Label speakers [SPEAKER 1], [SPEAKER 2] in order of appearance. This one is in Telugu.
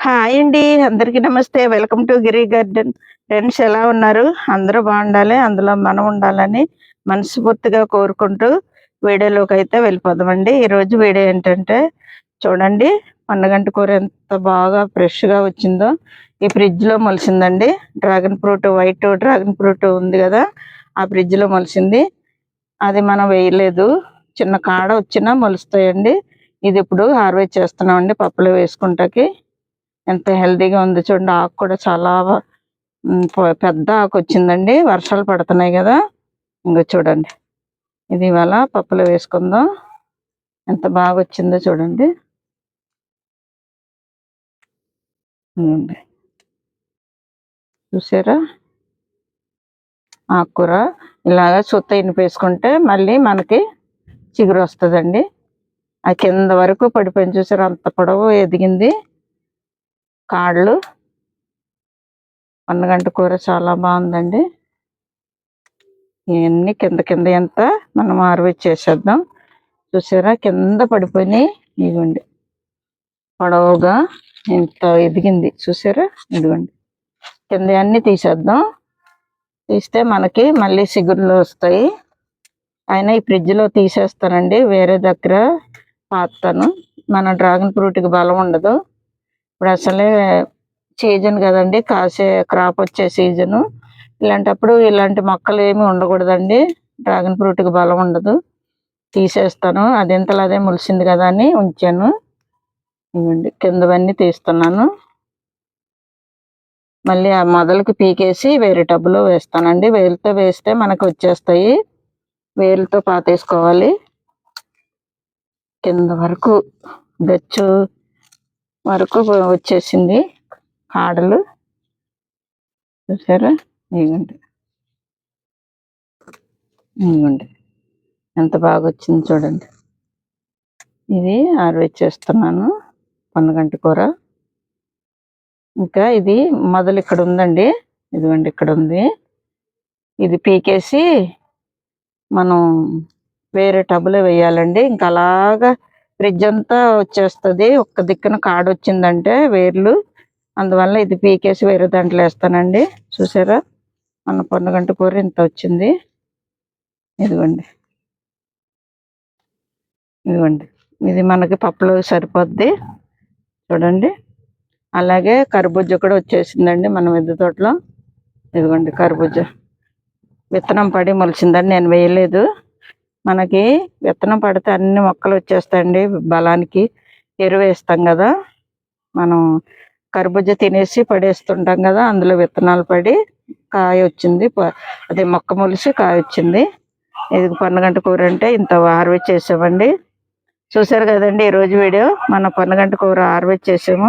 [SPEAKER 1] హాయ్ అండి అందరికీ నమస్తే. Welcome to Giri garden. Friends ఎలా ఉన్నారు? అందరూ బాగుండాలి అందులో మనం ఉండాలని మనస్ఫూర్తిగా కోరుకుంటూ వీడియోలోకి అయితే వెళ్ళిపోదామండి. ఈరోజు వీడియో ఏంటంటే చూడండి పండుగంట కూర ఎంత బాగా ఫ్రెష్గా వచ్చిందో ఈ ఫ్రిడ్జ్లో మొలిసిందండి. Dragon fruit white dragon fruit ఉంది కదా ఆ ఫ్రిడ్జ్లో మొలిసింది. అది మనం వేయలేదు. చిన్న కాడ వచ్చినా మొలుస్తాయండి. ఇది ఇప్పుడు హార్వెస్ట్ చేస్తున్నామండి పప్పులో వేసుకుంటాకి. ఎంత హెల్తీగా ఉంది చూడండి. ఆకు కూడా చాలా పెద్ద ఆకు వచ్చిందండి. వర్షాలు పడుతున్నాయి కదా. ఇంకో చూడండి. ఇది ఇవాళ పప్పులో వేసుకుందాం. ఎంత బాగా వచ్చిందో చూడండి. చూసారా? ఆకుకూర ఇలాగా సుత్త ఇనిపేసుకుంటే మళ్ళీ మనకి చిగురు వస్తుందండి. ఆ కింద వరకు పడిపోయింది చూసారా? అంత పొడవు ఎదిగింది. కాళ్ళు. వందగంట కూర చాలా బాగుందండి. ఇవన్నీ కింద కింద ఎంత మనం హార్వెస్ట్ చూసారా? కింద పడిపోయినాయి ఇదిగోండి. పొడవుగా ఇంత ఎదిగింది. చూసారా? ఇదిగోండి. కింద అన్ని తీసేద్దాం. తీస్తే మనకి మళ్ళీ సిగురులు వస్తాయి. అయినా ఈ ఫ్రిడ్జ్లో తీసేస్తానండి. వేరే దగ్గర పాతాను. మన డ్రాగన్ ఫ్రూట్కి బలం ఉండదు. ఇప్పుడు అసలే సీజన్ కదండి. కాసే క్రాప్ వచ్చే సీజను. ఇలాంటప్పుడు ఇలాంటి మొక్కలు ఏమి ఉండకూడదండి. డ్రాగన్ ఫ్రూట్కి బలం ఉండదు. తీసేస్తాను. అది ఇంతలో అదే ములిసింది కదా అని ఉంచాను. ఇవ్వండి. కిందవన్నీ తీస్తున్నాను. మళ్ళీ ఆ మొదలకి పీకేసి వేరే టబ్బులో వేస్తానండి. వేలుతో వేస్తే మనకు వచ్చేస్తాయి. వేలుతో పాతేసుకోవాలి. కింద వరకు గచ్చు వరకు వచ్చేసింది కాడలు. చూసారా? ఇవ్వండి ఇవ్వండి ఎంత బాగా వచ్చింది చూడండి. ఇది హార్వెస్ట్ చేస్తున్నాను. కూర. ఇంకా ఇది మొదలు ఇక్కడ ఉందండి. ఇదిగోండి ఇక్కడ ఉంది. ఇది పీకేసి మనం వేరే టబ్లో వేయాలండి. ఇంకా అలాగా ఫ్రిడ్జ్ అంతా వచ్చేస్తుంది. ఒక్క దిక్కున కాడ వచ్చిందంటే వేర్లు. అందువల్ల ఇది పీకేసి వేరే దాంట్లో వేస్తానండి. చూసారా? మన పొన్నగంట కూర ఇంత వచ్చింది. ఇదిగోండి. ఇదిగోండి. ఇది మనకి పప్పులో సరిపోద్ది. చూడండి. అలాగే కర్బూజా కూడా వచ్చేసిందండి మన మిద్దె తోటలో. ఇదిగోండి కర్బూజా. విత్తనం పడి మొలిచిందండి నేను వేయలేదు. మనకి విత్తనం పడితే అన్ని మొక్కలు వచ్చేస్తాయండి. బలానికి ఎరువు వేస్తాం కదా. మనం కర్బూజా తినేసి పడేస్తుంటాం కదా. అందులో విత్తనాలు పడి కాయ వచ్చింది. అది అదే మొక్క మొలిసి కాయ వచ్చింది. ఇది పన్నగంట కూర అంటే ఇంత హార్వెస్ట్ చేసామండి. చూసారు కదండి ఈ రోజు వీడియో. మన పన్నగంట కూర హార్వెస్ట్ చేసాము.